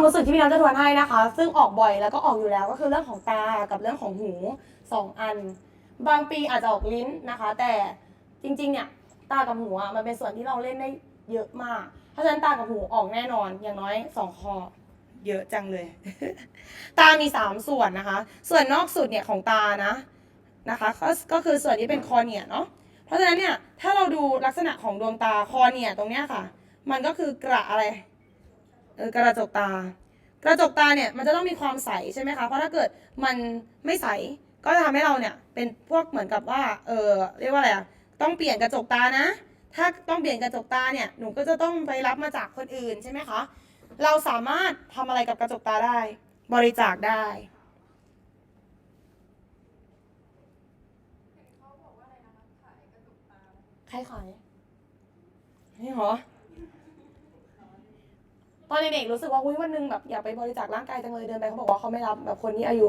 ความรู้สึกที่พี่น้ำจะทวนให้นะคะ ซึ่งออกบ่อยแล้วก็ออกอยู่แล้วก็คือเรื่องของตากับเรื่องของหูสองอัน บางปีอาจจะออกลิ้นนะคะ แต่จริงๆเนี่ยตากับหูอะมันเป็นส่วนที่เราเล่นได้เยอะมากเพราะฉะนั้นตากับหูออกแน่นอนอย่างน้อยสองคอเยอะจังเลย ตามีสามส่วนนะคะ ส่วนนอกสุดเนี่ยของตานะนะคะก็ก็คือส่วนที่เป็นคอเนียเนาะเพราะฉะนั้นเนี่ยถ้าเราดูลักษณะของดวงตาคอเนียตรงเนี้ยค่ะ มันก็คือกระอะไร เออกระจกตา กระจกตาเนี่ยมันจะต้องมีความใสใช่ไหมคะ เพราะถ้าเกิดมันไม่ใสก็จะทำให้เราเนี่ยเป็นพวกเหมือนกับว่าเออเรียกว่าอะไรอะต้องเปลี่ยนกระจกตานะ ถ้าต้องเปลี่ยนกระจกตาเนี่ยหนูก็จะต้องไปรับมาจากคนอื่นใช่ไหมคะเราสามารถทำอะไรกับกระจกตาได้ บริจาคได้ใครขายนี่เหรอ ตอนเด็กๆรู้สึกว่าอุ้ยวันหนึงแบบอยากไปบริจาคร่างกายจังเลยเดินไปเขาบอกว่าเขาไม่รับแบบคนที่อายุ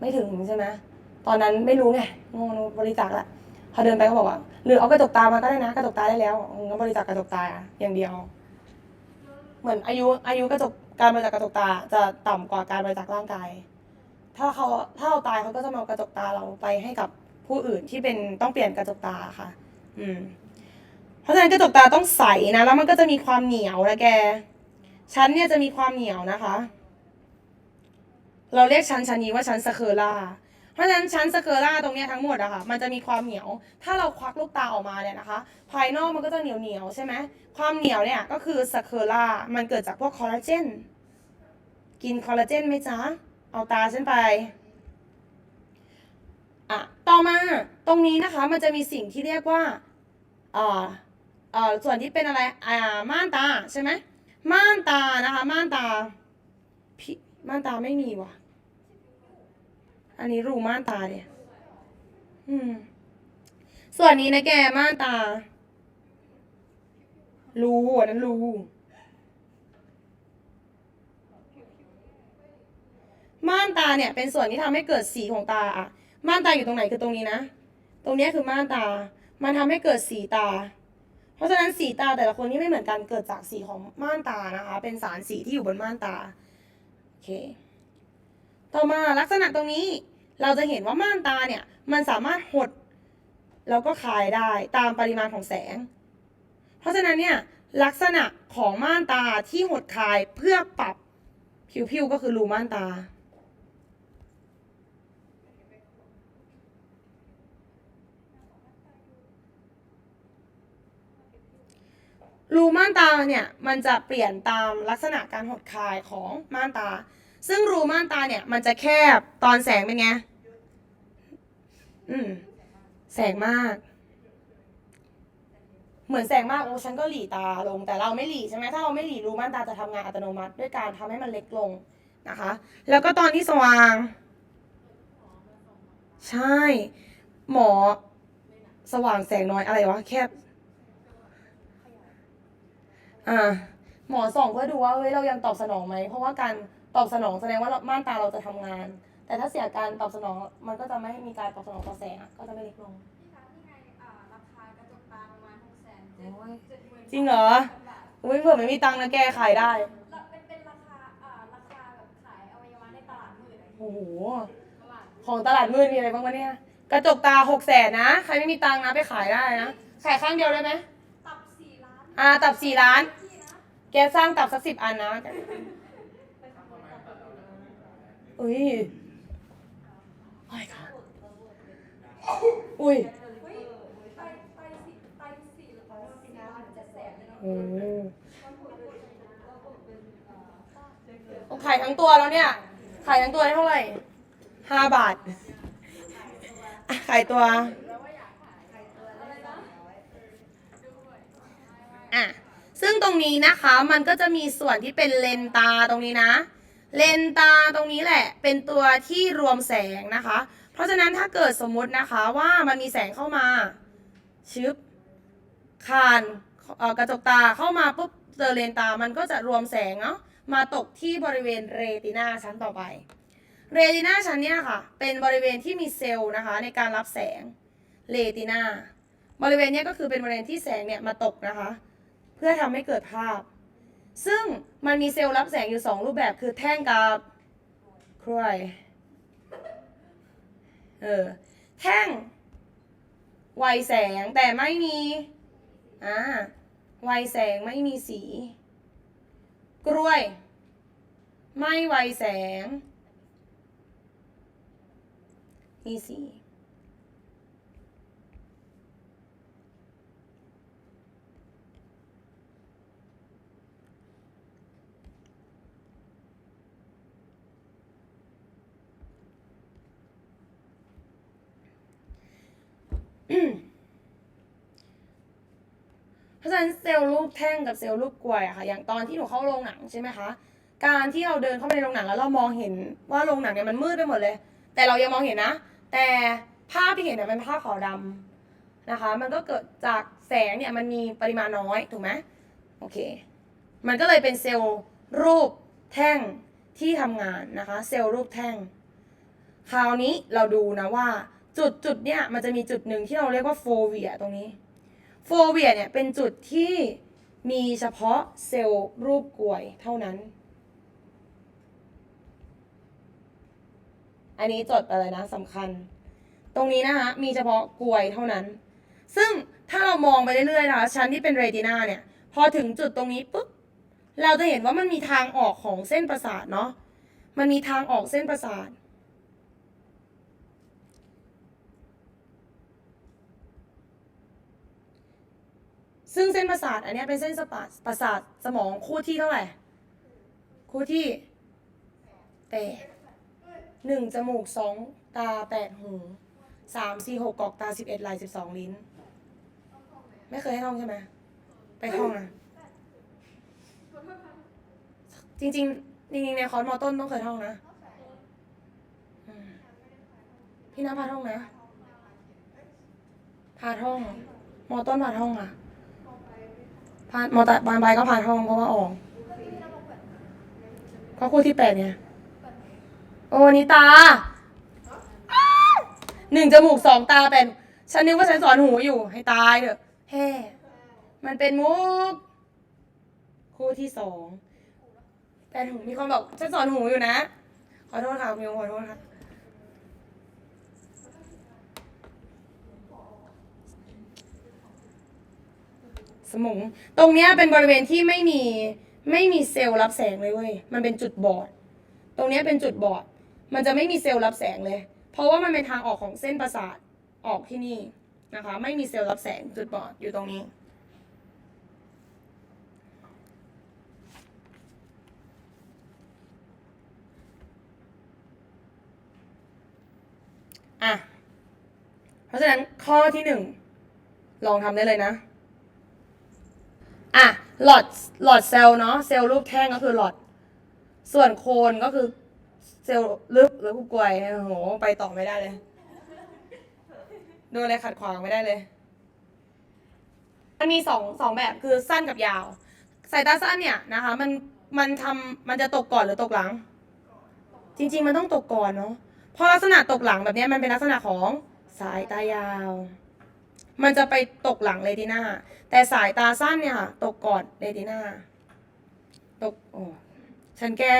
ไม่ถึงใช่ไหมตอนนั้นไม่รู้ไงงงบริจาคละพอเดินไปเขาบอกว่าหรือเอากระจกตามาก็ได้นะกระจกตาได้แล้วงั้นบริจาคกระจกตาอย่างเดียว เหมือนอายุอายุกระจกการบริจาคกระจกตาจะต่ำกว่าการบริจาคร่างกาย ถ้าเขาถ้าเราตายเขาก็จะมาเอากระจกตาเราไปให้กับผู้อื่นที่เป็นต้องเปลี่ยนกระจกตาค่ะ อืม เพราะฉะนั้นกระจกตาต้องใสนะ แล้วมันก็จะมีความเหนียวนะแก ชั้นเนี่ยจะมีความเหนียวนะคะ เราเรียกชั้นชั้นนี้ว่าชั้นสเคอร่าเพราะฉะนั้นชั้นสเคอร่าตรงนี้ทั้งหมดอะค่ะมันจะมีความเหนียว ถ้าเราควักลูกตาออกมาเนี่ยนะคะ ภายนอกมันก็จะเหนียวเหนียวใช่ไหมความเหนียวเนี่ยก็คือสเคอร่ามันเกิดจากพวกคอลลาเจนกินคอลลาเจนไหมจ๊ะ เอาตาฉันไปอะต่อมาตรงนี้นะคะมันจะมีสิ่งที่เรียกว่าเอ่อเอ่อส่วนที่เป็นอะไรอ่าม่านตาใช่ไหม ม่านตานะคะ ม่านตาพี่ม่านตาไม่มีว่ะ อันนี้รูม่านตาเนี่ยอืม ส่วนนี้นะแกม่านตา รูอันนั้นรูม่านตาเนี่ยเป็นส่วนที่ทำให้เกิดสีของตาอะม่านตาอยู่ตรงไหนคือตรงนี้นะ ตรงนี้คือม่านตา มันทำให้เกิดสีตา เพราะฉะนั้นสีตาแต่ละคนนี่ไม่เหมือนกันเกิดจากสีของม่านตานะคะ เป็นสารสีที่อยู่บนม่านตาโอเคต่อมาลักษณะตรงนี้เราจะเห็นว่าม่านตาเนี่ยมันสามารถหดแล้วก็คลายได้ตามปริมาณของแสง เพราะฉะนั้นเนี่ยลักษณะของม่านตาที่หดคลายเพื่อปรับผิวๆก็คือรูม่านตา รูม่านตาเนี่ยมันจะเปลี่ยนตามลักษณะการหดคายของม่านตา ซึ่งรูม่านตาเนี่ยมันจะแคบตอนแสงเป็นไง อืม แสงมาก เหมือนแสงมากโอ้ฉันก็หลีตาลง แต่เราไม่หลีใช่ไหมถ้าเราไม่หลีรูม่านตาจะทำงานอัตโนมัติ ด้วยการทำให้มันเล็กลงนะคะ แล้วก็ตอนที่สว่าง ใช่ หมอสว่างแสงน้อยอะไรวะแคบ อ่าหมอส่องเพื่อดูว่าเฮ้ยเรายังตอบสนองไหมเพราะว่าการตอบสนองแสดงว่าเราม่านตาเราจะทำงาน แต่ถ้าเสียการตอบสนองมันก็จะไม่มีการตอบสนองต่อแสงอะก็จะไม่เล็กลง พี่คะนี่ไงอ่าราคากระจกตาประมาณหกแสนเจ็ดโอ้ยเจ็ดหมื่นจริงเหรอบาทอุ้ยเผื่อไม่มีตังค์นะแกขายได้แล้วเป็นเป็นราคาอ่าราคาแบบขายอวัยวะในตลาดมืดอะโอ้โหประมาณของตลาดมืดมีอะไรบ้างวะเนี่ยกระจกตาหกแสนนะใครไม่มีตังค์นะไปขายได้นะขายข้างเดียวได้ไหมตับสี่ล้าน อ่าตับสี่ล้าน แกสร้างตับสักสิบอันนะอุ้ยอ้ยค่ะอุ้ยเฮ้ยไปไปสี่ไปสี่ล้านสี่ล้านเจ็ดแสนเลยเนาะโอ้ต้อขายทั้งตัวแล้วเนี่ย ขายทั้งตัวได้เท่าไหร่ห้าบาท ขายตัว อะซึ่งตรงนี้นะคะมันก็จะมีส่วนที่เป็นเลนตาตรงนี้นะ เลนตาตรงนี้แหละ เป็นตัวที่รวมแสงนะคะ เพราะฉะนั้นถ้าเกิดสมมุตินะคะว่ามันมีแสงเข้ามาชึบคานกระจกตาเข้ามาปุ๊บเจอเลนตามันก็จะรวมแสงเนาะมาตกที่บริเวณเรตินาชั้นต่อไป เรตินาชั้นเนี้ยค่ะ เป็นบริเวณที่มีเซลล์นะคะ ในการรับแสงเรตินาบริเวณเนี้ยก็คือเป็นบริเวณที่แสงเนี่ยมาตกนะคะ เพื่อทำให้เกิดภาพ ซึ่งมันมีเซลล์รับแสงอยู่สองรูปแบบคือแท่งกับกรวยเออแท่งไวแสงแต่ไม่มีอ่าไวแสงไม่มีสี กล้วย ไม่ไวแสง มีสี เพ ราะฉะนั้นเซลล์รูปแท่งกับเซลล์รูปกลวยอะค่ะ อย่างตอนที่หนูเข้าโรงหนังใช่ไหมคะ การที่เราเดินเข้าไปในโรงหนังแล้วเรามองเห็นว่าโรงหนังเนี่ยมันมืดไปหมดเลย แต่เรายังมองเห็นนะ แต่ภาพที่เห็นเนี่ยเป็นภาพขาวดำนะคะ มันก็เกิดจากแสงเนี่ยมันมีปริมาณน้อยถูกไหมโอเค มันก็เลยเป็นเซลล์รูปแท่งที่ทำงานนะคะ เซลล์รูปแท่ง คราวนี้เราดูนะว่าจุดจุดเนี่ยมันจะมีจุดหนึ่งที่เราเรียกว่าโฟเวียตรงนี้ โฟเวียเนี่ยเป็นจุดที่มีเฉพาะเซลล์รูปกลวยเท่านั้น อันนี้จดอะไรนะสำคัญ ตรงนี้นะคะมีเฉพาะกลวยเท่านั้น ซึ่งถ้าเรามองไปเรื่อยๆนะคะชั้นที่เป็นเรตินาเนี่ยพอถึงจุดตรงนี้ปุ๊บเราจะเห็นว่ามันมีทางออกของเส้นประสาทเนาะมันมีทางออกเส้นประสาท ซึ่งเส้นประสาทอันนี้เป็นเส้นประสาทประสาทสมองคู่ที่เท่าไหร่ คู่ที่แปดหนึ่งจมูกสองตาแปดหูสามสี่หกกอกตาสิบเอ็ดไหล่สิบสองลิ้น ไม่เคยให้ท่องใช่ไหมไปท่องนะจริง ๆ จริงๆในคอร์สมอต้นต้องเคยท่องนะพี่น้าพาท่องนะพาท่องมอต้นพาท่องอะ พานมอตบานใบก็ผ่านห้องเพราะว่าออกก็คู่ที่แปดเนี่ยโอ้นิตาอ้าวหนึ่งจมูกสองตาเป็นฉันนึกว่าฉันสอนหูอยู่ ให้ตายเถอะแฮ่มันเป็นมุก คู่ที่สองแปดหูมีคนบอกฉันสอนหูอยู่นะ ขอโทษค่ะมิวขอโทษค่ะ สมองตรงเนี้ยเป็นบริเวณที่ไม่มีไม่มีเซลล์รับแสงเลยเว้ย มันเป็นจุดบอด ตรงเนี้ยเป็นจุดบอด มันจะไม่มีเซลล์รับแสงเลย เพราะว่ามันเป็นทางออกของเส้นประสาทออกที่นี่นะคะ ไม่มีเซลล์รับแสงจุดบอดอยู่ตรงนี้ อะ เพราะฉะนั้นข้อที่หนึ่งลองทำได้เลยนะ อะหลอดหลอดเซลล์เนาะเซลล์รูปแท่งก็คือหลอด ส่วนโคนก็คือเซลล์ลึกหรือผู้กลวยโอ้โหไปต่อไม่ได้เลยโดนอะไรขัดขวางไม่ได้เลยมันมีสองสองแบบคือสั้นกับยาว สายตาสั้นเนี่ยนะคะ มันมันทำมันจะตกก่อนหรือตกหลัง จริง ๆ มันต้องตกก่อนเนาะเพราะลักษณะตกหลังแบบนี้มันเป็นลักษณะของสายตายาว มันจะไปตกหลังเรตินาแต่สายตาสั้นเนี่ยค่ะ ตกก่อนเรตินาตกโอ้ฉันแก้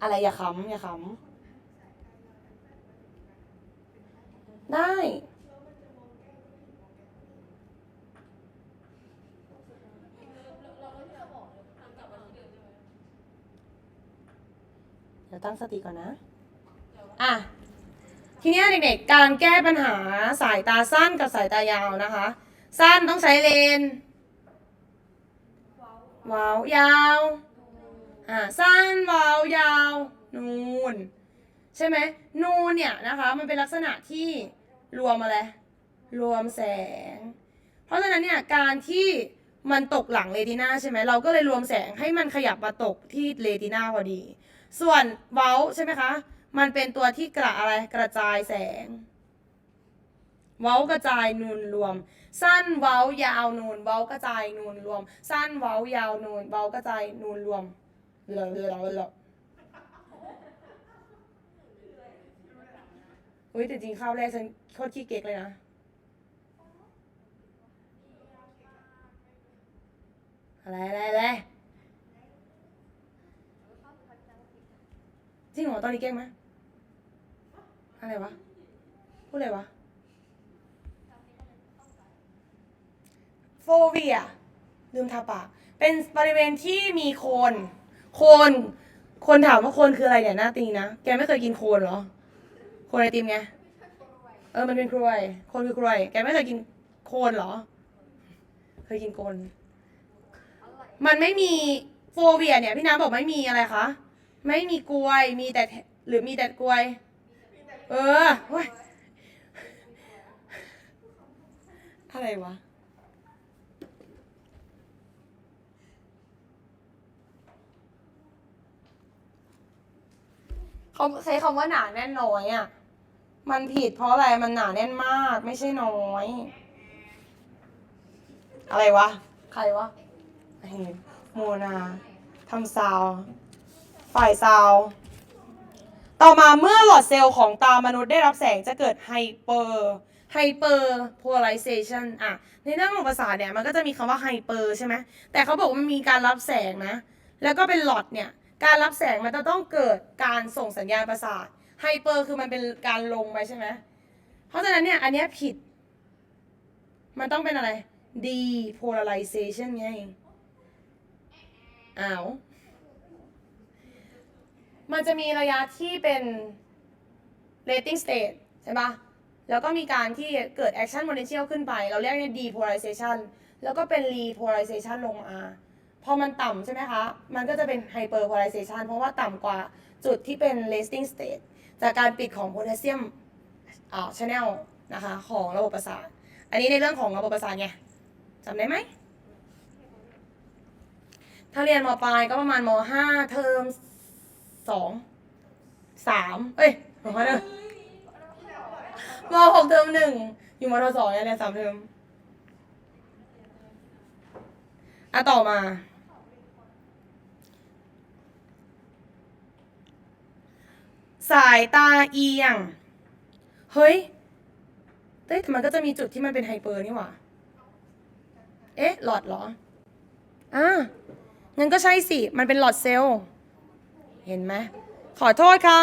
อะไรอย่าขำอย่าขำได้เดี๋ยวตั้งสติก่อนนะ อะ ทีนี้เด็กๆ การแก้ปัญหาสายตาสั้นกับสายตายาวนะคะ สั้นต้องใช้เลนส์วาวยาวอ่าสั้นวาวยาว นูนใช่ไหมนูนเนี่ยนะคะ มันเป็นลักษณะที่รวมอะไรรวมแสง เพราะฉะนั้นเนี่ยการที่มันตกหลังเรตินาใช่ไหมเราก็เลยรวมแสงให้มันขยับมาตกที่เรตินาพอดี ส่วนเว้าใช่ไหมคะ มันเป็นตัวที่กระอะไรกระจายแสง เว้ากระจายนูนรวม สั้นเว้ายาวนูนเว้ากระจายนูนรวม สั้นเว้ายาวนูนเว้ากระจายนูนรวมเลอะเลอะเลอะเลอะอุ้ยแต่จริงข้าวแรกฉันโคตรขี้เก๊กเลยนะอะไรอะไรอะไรจริงเหรอตอนนี้เก่งไหม อะไรวะ พูดอะไรวะโฟเวียลืมทาปาก เป็นบริเวณที่มีโคน โคน คนถามว่าโคนคืออะไรเนี่ยหน้าตีนะ แกไม่เคยกินโคนเหรอ โคนไอติมไง เออ มันเป็นกล้วย โคนคือกล้วย แกไม่เคยกินโคนเหรอ เคยกินโคน มันไม่มีโฟเวียเนี่ย พี่น้ำบอกไม่มีอะไรคะ ไม่มีกล้วย มีแต่หรือมีแต่กล้วย เออเว้ยอะไรวะ เขาใช้คำว่าหนาแน่นน้อยอะ มันผิดเพราะอะไร มันหนาแน่นมาก ไม่ใช่น้อย อะไรวะ ใครวะไอ้โมนาทำซาวด์ฝ่ายซาวด์ ต่อมาเมื่อหลอดเซลล์ของตามนุษย์ได้รับแสงจะเกิดไฮเปอร์ไฮเปอร์โพลาริเซชันอะในเรื่องของภาษาเนี่ยมันก็จะมีคำว่าไฮเปอร์ใช่ไหมแต่เขาบอกว่ามันมีการรับแสงนะ แล้วก็เป็นหลอดเนี่ย การรับแสงมันจะต้องเกิดการส่งสัญญาณประสาทไฮเปอร์คือมันเป็นการลงไปใช่ไหมเพราะฉะนั้นเนี่ยอันนี้ผิด มันต้องเป็นอะไร depolarization ไงอ้าว มันจะมีระยะที่เป็น rating state ใช่ปะแล้วก็มีการที่เกิด action potential ขึ้นไป เราเรียกว่า depolarization แล้วก็เป็น repolarization ลงมา พอมันต่ำใช่ไหมคะ มันก็จะเป็น hyperpolarization เพราะว่าต่ำกว่าจุดที่เป็น resting state จากการปิดของโพแทสเซียมอ่า channel นะคะของระบบประสาท อันนี้ในเรื่องของระบบประสาทไงจำได้ไหมถ้าเรียนมปลายก็ประมาณมห้าเทอม สองสามเอ้ยมห้าเทอมมหกเทอมหนึ่งอยู่มทสองเนี่ยเรียนสามเทอมอะต่อมา สายตาเอียง เฮ้ยเฮ้ยแต่มันก็จะมีจุดที่มันเป็นไฮเปอร์นี่หว่า เอ๊ะ หลอดเหรออ่างั้นก็ใช่สิ มันเป็นหลอดเซลล์ เห็นไหมขอโทษค่ะ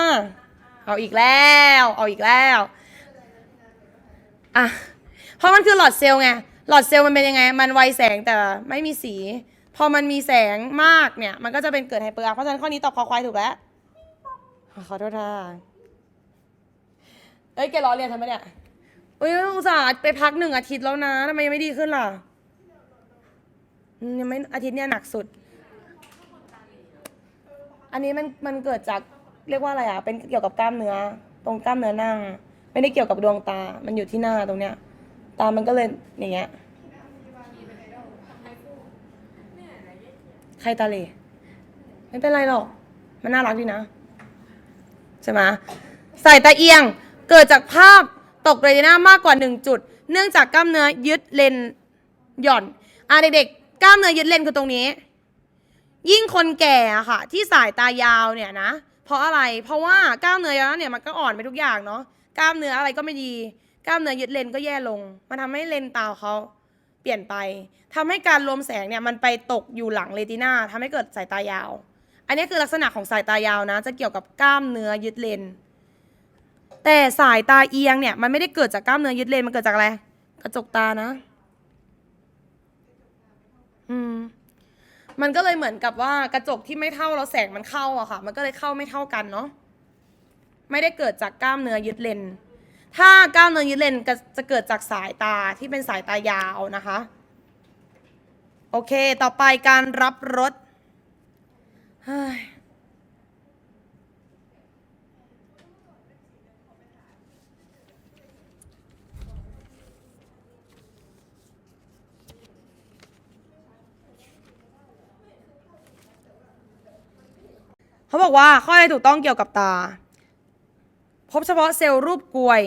เอาอีกแล้ว เอาอีกแล้วอะเพราะมันคือหลอดเซลล์ไงหลอดเซลล์มันเป็นยังไง มันไวแสงแต่ไม่มีสี พอมันมีแสงมากเนี่ย มันก็จะเป็นเกิดไฮเปอร์เพราะฉะนั้นข้อนี้ตอบคอควายถูกแล้ว ขอโทษค่ะเอ้ยแกล้อเรียนทำไมเนี่ยเอ้ยอุตส่าห์ไปพักหนึ่งอาทิตย์แล้วนะทำไมยังไม่ดีขึ้นล่ะยังไม่อาทิตย์เนี่ยหนักสุด อันนี้มันมันเกิดจากเรียกว่าอะไรอะ เป็นเกี่ยวกับกล้ามเนื้อ ตรงกล้ามเนื้อนั่งไม่ได้เกี่ยวกับดวงตา มันอยู่ที่หน้าตรงเนี้ย ตามันก็เลยอย่างเงี้ย ใครตาเหลไม่เป็นไรหรอก มันน่ารักดีนะ ใช่ไหมสายตาเอียง เกิดจากภาพตกเรตินามากกว่า 1 จุด เนื่องจากกล้ามเนื้อยึดเลนหย่อน อะเด็กๆ กล้ามเนื้อยึดเลนคือตรงนี้ ยิ่งคนแก่อะค่ะ ที่สายตายาวเนี่ยนะ เพราะอะไรเพราะว่ากล้ามเนื้อยาวเนี่ยมันก็อ่อนไปทุกอย่างเนาะกล้ามเนื้ออะไรก็ไม่ดี กล้ามเนื้อยึดเลนก็แย่ลง มันทำให้เลนตาเขาเปลี่ยนไปทำให้การรวมแสงเนี่ยมันไปตกอยู่หลังเรตินาทำให้เกิดสายตายาว อันนี้คือลักษณะของสายตายาวนะ จะเกี่ยวกับกล้ามเนื้อยึดเลน แต่สายตาเอียงเนี่ยมันไม่ได้เกิดจากกล้ามเนื้อยึดเลนมันเกิดจากอะไรกระจกตานะ อืม มันก็เลยเหมือนกับว่ากระจกที่ไม่เท่าเราแสงมันเข้าอะค่ะ มันก็เลยเข้าไม่เท่ากันเนาะไม่ได้เกิดจากกล้ามเนื้อยึดเลน ถ้ากล้ามเนื้อยึดเลนจะเกิดจากสายตาที่เป็นสายตายาวนะคะ โอเค ต่อไปการรับรสเฮ้ย เขาบอกว่าข้อใดถูกต้องเกี่ยวกับตา พบเฉพาะเซลล์รูปกลวย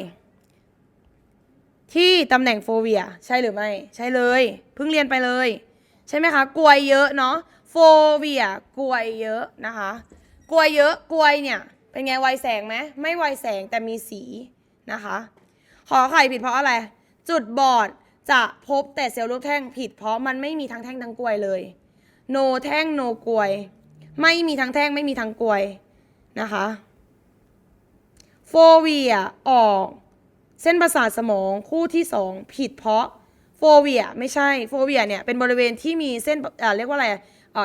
ที่ตำแหน่งโฟเวีย ใช่หรือไม่ ใช่เลยเพิ่งเรียนไปเลย ใช่ไหมคะกลวยเยอะเนาะโฟเวียกลวยเยอะนะคะกลวยเยอะกลวยเนี่ยเป็นไงไวแสงไหมไม่ไวแสงแต่มีสีนะคะขอไข่ผิดเพราะอะไร จุดบอดจะพบแต่เซลล์รูปแท่งผิดเพราะมันไม่มีทั้งแท่งทั้งกลวยเลย no แท่ง no กลวย ไม่มีทั้งแท่งไม่มีทั้งกลวยนะคะโฟเวียออก เส้นประสาทสมองคู่ที่สองผิดเพราะโฟเวียไม่ใช่โฟเวียเนี่ยเป็นบริเวณที่มีเส้นเอ่อเรียกว่าอะไร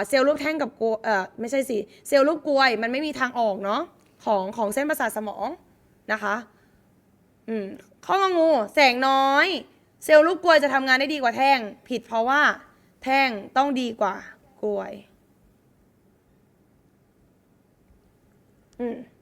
เซลล์รูปแท่งกับกลวยไม่ใช่สิเซลล์รูปกลวยมันไม่มีทางออกเนาะของของเส้นประสาทสมองนะคะอืมข้ององูแสงน้อย เซลล์รูปกลวยจะทำงานได้ดีกว่าแท่ง ผิดเพราะว่าแท่งต้องดีกว่ากลวย อืม